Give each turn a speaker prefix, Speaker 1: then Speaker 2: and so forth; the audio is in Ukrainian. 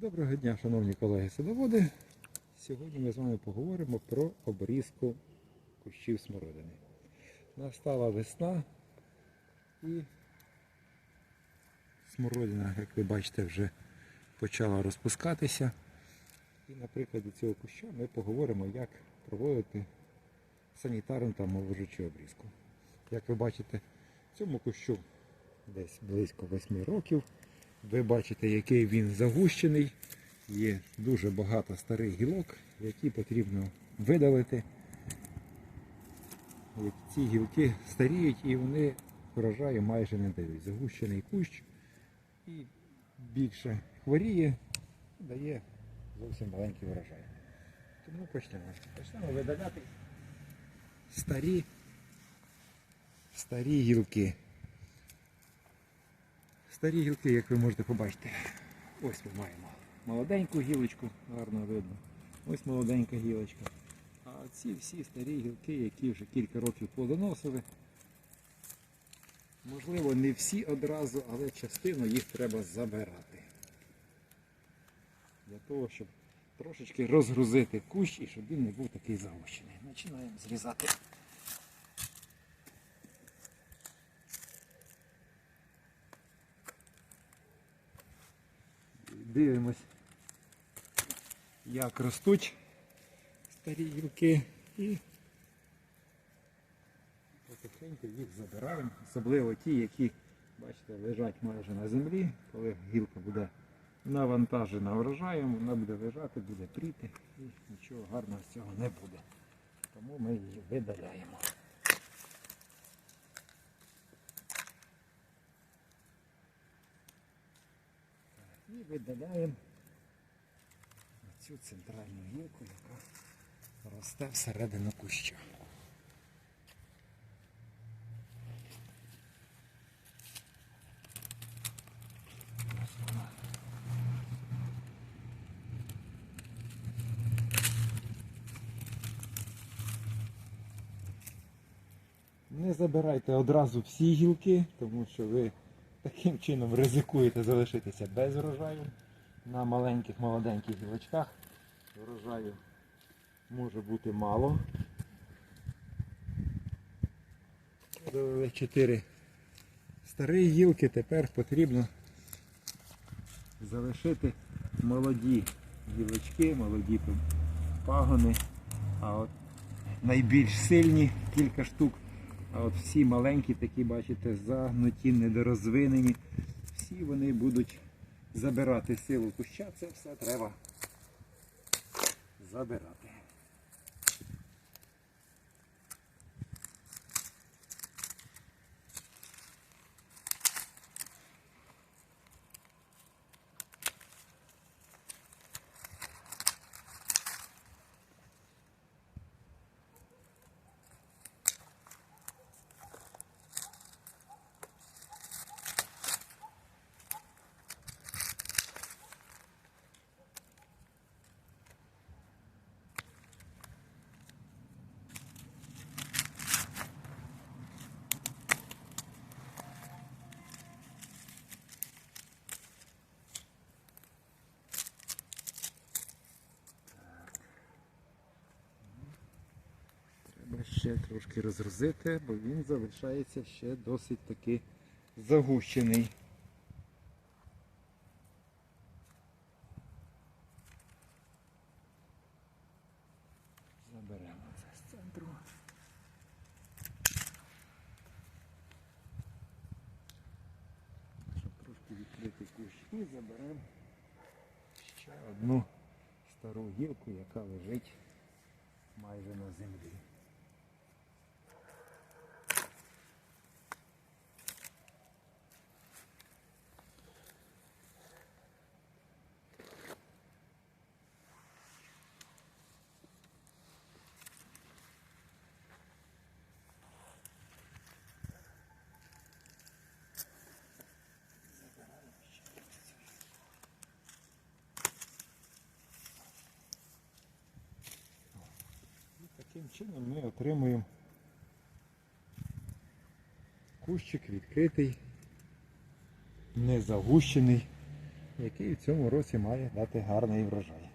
Speaker 1: Доброго дня, шановні колеги садоводи. Сьогодні ми з вами поговоримо про обрізку кущів смородини. Настала весна і смородина, як ви бачите, вже почала розпускатися. І на прикладі цього куща ми поговоримо, як проводити санітарну та моложучу обрізку. Як ви бачите, цьому кущу десь близько 8 років. Ви бачите, який він загущений. Є дуже багато старих гілок, які потрібно видалити. Ці гілки старіють і вони врожаю майже не дають. Загущений кущ і більше хворіє, дає зовсім маленький врожай. Тому почнемо. Почнемо видаляти старі, старі гілки. Старі гілки, як ви можете побачити. Ось ми маємо молоденьку гілочку, гарно видно. Ось молоденька гілочка. А ці всі старі гілки, які вже кілька років плодоносили. Можливо, не всі одразу, але частину їх треба забирати. Для того, щоб трошечки розгрузити кущ і щоб він не був такий загущений. Починаємо зрізати. Дивимось, як ростуть старі гілки і потихеньку їх забираємо, особливо ті, які, бачите, лежать майже на землі, коли гілка буде навантажена врожаєм, вона буде лежати, буде пріти і нічого гарного з цього не буде. Тому ми її видаляємо. І видаляємо цю центральну гілку, яка росте всередину куща. Не забирайте одразу всі гілки, тому що ви таким чином ризикуєте залишитися без врожаю. На маленьких молоденьких гілочках врожаю може бути мало. Довели 4 старі гілки, тепер потрібно залишити молоді гілочки, молоді пагони, а от найбільш сильні кілька штук. А от всі маленькі такі, бачите, загнуті, недорозвинені. Всі вони будуть забирати силу куща. Це все треба забирати. Треба ще трошки розгрузити, бо він залишається ще досить таки загущений. Заберемо це з центру. Щоб трошки відкрити кущ. І заберемо ще одну стару гілку, яка лежить майже на землі. Таким чином ми отримуємо кущик відкритий, не загущений, який в цьому році має дати гарний врожай.